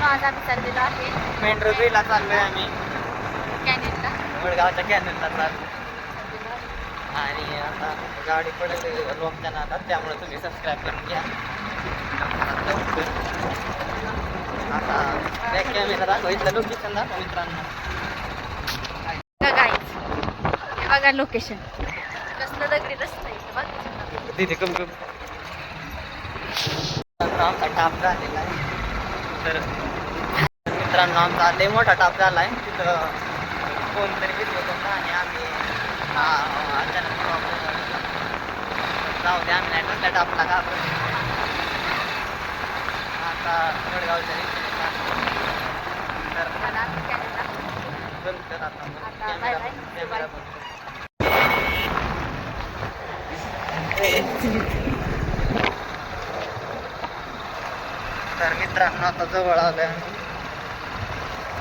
मित्रांनो आज आम्ही चाललेलो आहे. मेंढरगुईला चाललोय आम्ही. कॅनेलला वडगावच्या कॅनलला चाललो आणि आता गाडी पडेल लोकच्या नादात त्यामुळे तुम्ही सबस्क्राईब करून घ्या. आता त्या कॅमेरा दाखवायचं लोकेशन दाखवा मित्रांनो. हे बघा लोकेशन कसलं दगडी रस्ता आहे बघा. तिथे कम कम आमचा टाप झालेला आहे. तर मित्रांनो आमचा लय मोठा टाप झाला आहे तिथं कोणतरी घेतलं होतं आणि आम्ही अचानक. जाऊ द्या आम्ही नाही त्या टापला का आता वडगावच्या. तर आता कॅमेरा bye. Camera Bye. बंद कर. तर मित्रांनो आता जवळ आलोय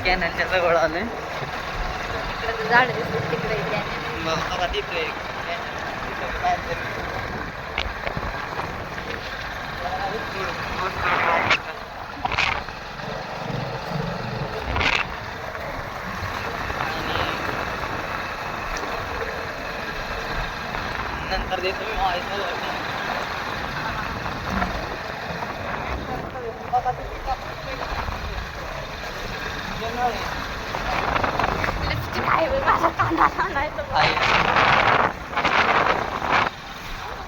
कॅनलच्या जवळ आलोय. झाड दिसत तिकडे. आणि नंतर देतो मी. व्हायचं लिपस्टिक आहे बघ, माझा कांदा नाही तर आहे.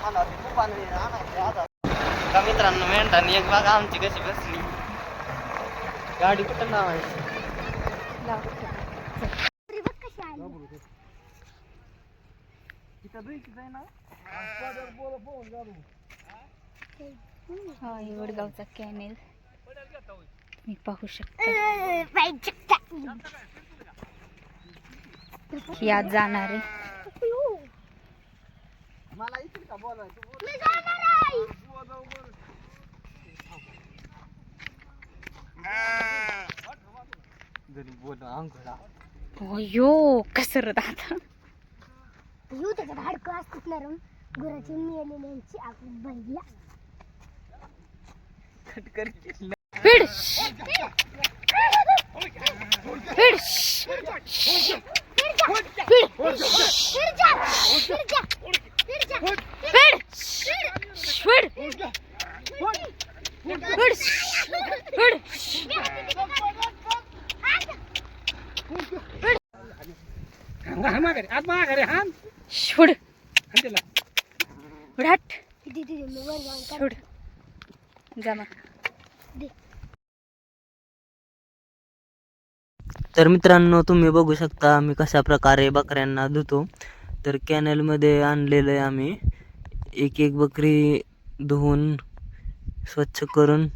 मला ते खूप आणले, आणायचे आता. का मेंढाने एक बघा आमची कशी बसली. गाडी कुठं लावायची? हा हे वडगावचा कॅनेल. मी पाहू शकता. आज जाणार आहे. मला इथे का बोलायचं जरी बोल अंघोळा अयो कसरत आता. येऊ त्याच्यात हाडकं असतात नरम गुराची मिळालेल्यांची आपण भरल्या खटकर केलं फिड फिड फिड फिड फिड फिड शुड जमा तर मित्रांनो तुम्ही बघू शकता आम्ही कशा प्रकारे बकऱ्यांना धुतो. तर कॅनलमध्ये आणलेलं आहे आम्ही. एक एक बकरी धुवून स्वच्छ करून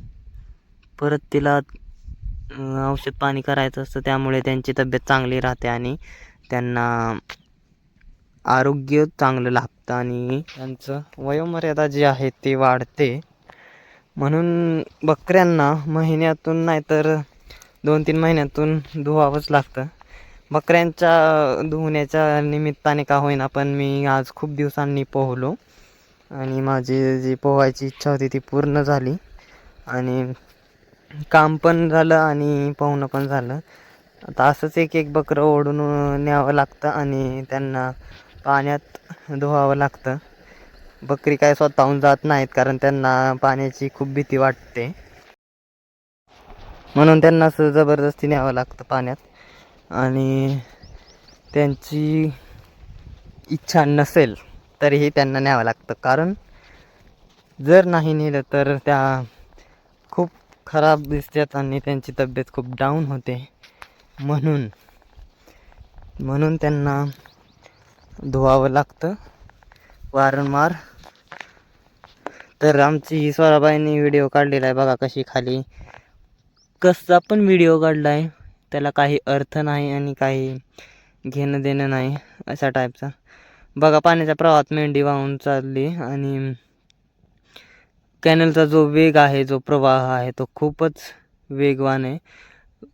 परत तिला औषध पाणी करायचं असतं त्यामुळे त्यांची तब्येत चांगली राहते आणि त्यांना आरोग्य चांगलं लाभतं आणि त्यांचं वयोमर्यादा जी आहे ती वाढते. म्हणून बकऱ्यांना महिन्यातून नाहीतर दोन तीन महिन्यातून धुवावंच लागतं. बकऱ्यांच्या धुवण्याच्या निमित्ताने का होईना पण मी आज खूप दिवसांनी पोहलो. आणि माझी जी पोहायची इच्छा होती ती पूर्ण झाली. आणि काम पण झालं आणि पोहणं पण झालं. आता असंच एक एक बकरं ओढून न्यावं लागतं आणि त्यांना पाण्यात धुवावं लागतं. बकरी काय स्वतःहून जात नाहीत कारण त्यांना पाण्याची खूप भीती वाटते. म्हणून त्यांना असं जबरदस्ती न्यावं लागतं पाण्यात. आणि त्यांची इच्छा नसेल तरीही त्यांना न्यावं लागतं. कारण जर नाही नेलं तर त्या खूप खराब दिसतात आणि त्यांची तब्येत खूप डाऊन होते. म्हणून म्हणून त्यांना धुवावं लागतं. वारंवार. तर आमची ही स्वराबाईंनी व्हिडिओ काढलेला आहे बघा कशी खाली. कसा पण व्हिडिओ काढला आहे. त्याला काही अर्थ नाही आणि काही घेणं देणं नाही अशा टाईपचा बघा पाण्याच्या प्रवाहात मेंढी वाहून चालली आणि कॅनलचा जो वेग आहे जो प्रवाह आहे तो खूपच वेगवान आहे.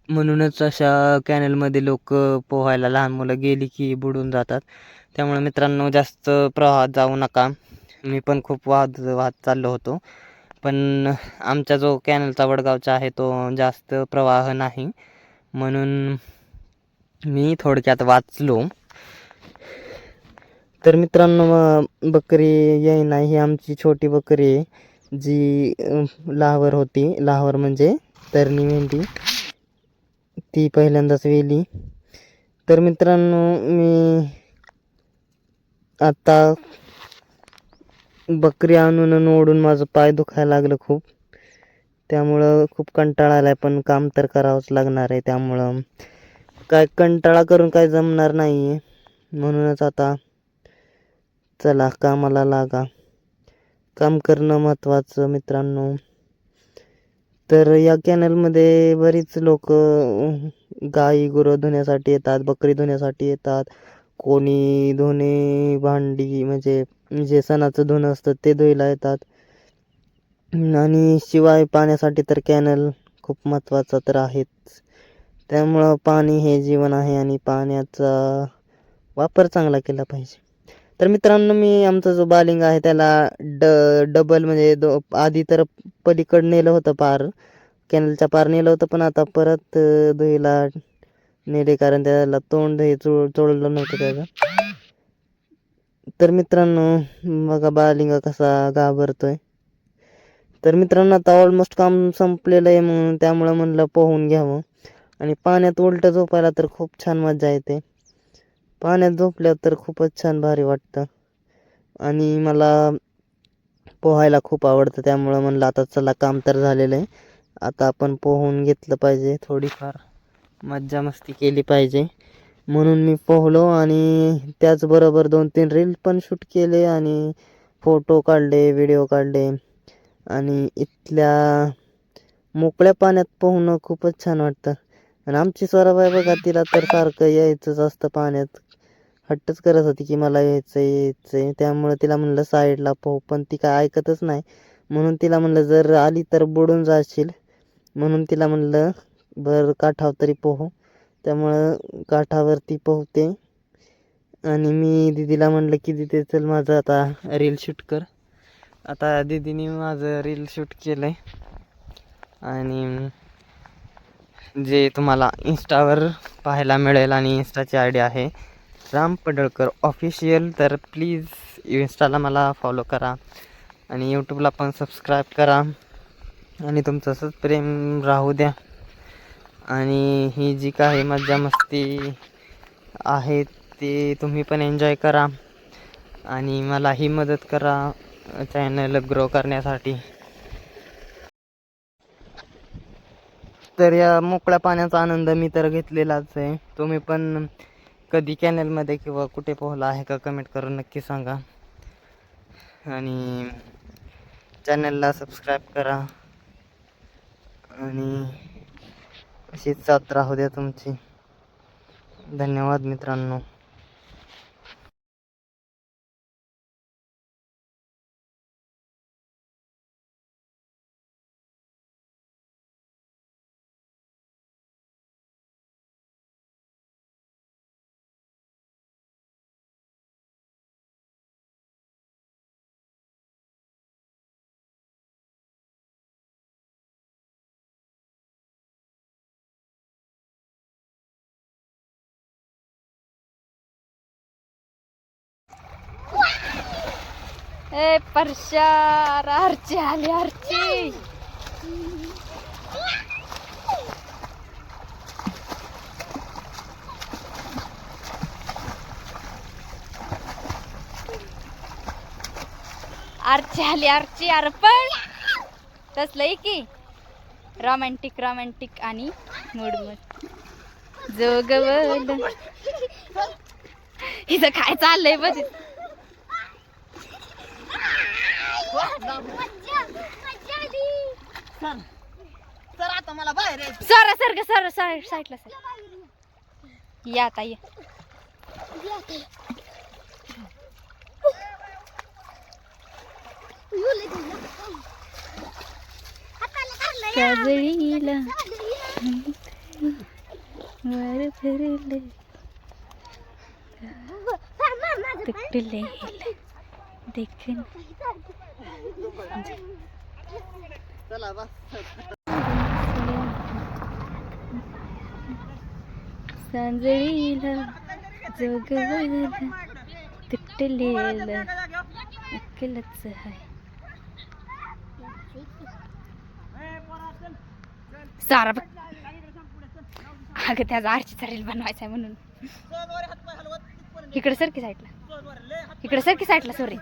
म्हणूनच अशा कॅनलमध्ये लोक पोहायला लहान मुलं गेली की बुडून जातात. त्यामुळे मित्रांनो जास्त प्रवाहात जाऊ नका. मी पण खूप वाहत वाहत चाललो होतो. पण आमचा जो कॅनलचा वडगावचा आहे तो जास्त प्रवाह नाही. म्हणून मी थोडक्यात वाचलो. तर मित्रांनो बकरी येईना ही आमची छोटी बकरी आहे जी लाहवर लावर होती. लाहवर म्हणजे तरणी मेंढी. ती पहिल्यांदाच वेली. तर मित्रांनो मी आता बकरी आणून आणि ओढून माझं पाय दुखायला लागलं खूप. त्यामुळं खूप कंटाळा आलाय पण काम तर करावंच लागणार आहे त्यामुळं. काय कंटाळा करून काय जमणार नाही आहे म्हणूनच आता चला कामाला लागा. काम करणं महत्त्वाचं मित्रांनो. तर या कॅनलमध्ये बरीच लोक गाई गुरं धुण्यासाठी येतात बकरी धुण्यासाठी येतात. कोणी धुणे भांडी म्हणजे जे सणाचं धुणं असतं ते धुयला येतात. आणि शिवाय पाण्यासाठी तर कॅनल खूप महत्त्वाचा तर आहेच. त्यामुळं पाणी हे जीवन आहे आणि पाण्याचा वापर चांगला केला पाहिजे. तर मित्रांनो मी आमचा जो बालिंग आहे त्याला ड डबल म्हणजे दो आधी तर पलीकडं नेलं होतं पार. कॅनलच्या पार नेलं होतं पण आता परत धुईला नेले कारण त्याला तोंड हे चोळ चोळलं नव्हतं त्याचं. तर मित्रांनो बघा बालिंगा कसा घाबरतोय. तर मित्रांनो आता ऑलमोस्ट काम संपलेलं आहे म्हणून त्यामुळं म्हणलं पोहून घ्यावं. आणि पाण्यात उलटं झोपायला तर खूप छान मजा येते. पाण्यात झोपल्या तर खूपच छान भारी वाटतं. आणि मला पोहायला खूप आवडतं त्यामुळं म्हणलं आता चला काम तर झालेलं आहे. आता आपण पोहून घेतलं पाहिजे थोडीफार. मज्जा मस्ती केली पाहिजे. म्हणून मी पोहलो आणि त्याचबरोबर दोन तीन रील पण शूट केले आणि फोटो काढले व्हिडिओ काढले. आणि इथल्या मोकळ्या पाण्यात पोहणं खूपच छान वाटतं. आणि आमची स्वराबाई बघा तिला तर सारखं यायचंच असतं पाण्यात. हट्टच करत होती की मला यायचं यायचं आहे तिला म्हणलं साईडला पोह. पण ती काय ऐकतच नाही. म्हणून तिला म्हणलं जर आली तर बुडून जाशील. म्हणून तिला म्हणलं बरं काठावर तरी पोहू. त्यामुळं काठावरती पोहते. आणि मी दिदीला म्हणलं की दिदी चल माझं आता रील शूट कर. आता दिदीने माझं रील शूट केलं आहे आणि जे तुम्हाला इंस्टावर पाहायला मिळेल आणि इंस्टाची आय डी आहे राम पडळकर ऑफिशियल तर प्लीज इन्स्टाला मला फॉलो करा. आणि यूट्यूबला पण सबस्क्राईब करा. आणि तुमचं असंच प्रेम राहू द्या. आणि ही जी काही मज्जा मस्ती आहे ती तुम्ही पण एन्जॉय करा. आणि मलाही मदत करा चॅनल ग्रो करण्यासाठी. तर या मोकळ्या पाण्याचा आनंद मी तर घेतलेलाच आहे. तुम्ही पण कधी कॅनलमध्ये किंवा कुठे पोहला आहे का कमेंट करून नक्की सांगा. आणि चॅनलला सबस्क्राईब करा. आणि अशीच साथ राहू द्या तुमची. धन्यवाद मित्रांनो. ए परशा आरची आली आरची. आरची आली आरची अर्पण तसलंय की? रोमॅन्टिक रोमॅन्टिक आणि मूड मूड जोगवलं. इथं काय चाललंय बघ? तर आता मला बाहेर यायचं सर सर ग सर साईड साईडला सर या आता ये काजळीला वर फिरले तुटले देखील. बस. सांजळीला जोगवायला तुटलेलं अक्कलच हाय सारा बघ अगं त्याचा आरची रील बनवायचा आहे म्हणून इकडे सरकी साईडला. इकडे सरकी साईडला सॉरी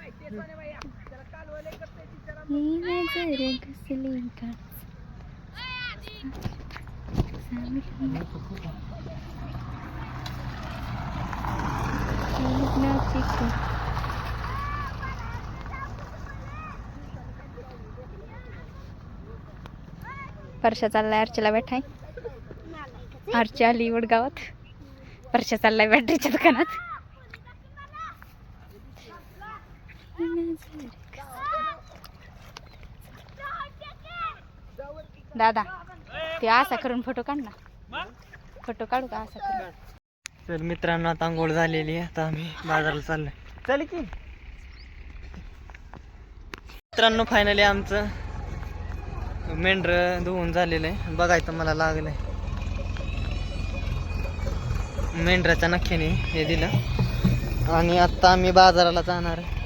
परशा चाललाय अर्चला बैठाय अर्चा आली वडगावात. परशा चाललाय बॅटरीच्या दुकानात. दादा ते असा करून फोटो काढ ना. फोटो काढू का असा करून? तर मित्रांनो आता आंघोळ झालेली आहे. आता आम्ही बाजाराला चाललोय. चल की. मित्रांनो फायनली आमचं मेंढर धुवून झालेलं आहे. बघायचं मला लागलंय. मेंढराच्या नख्याने हे दिलं. आणि आत्ता आम्ही बाजाराला जाणार आहे.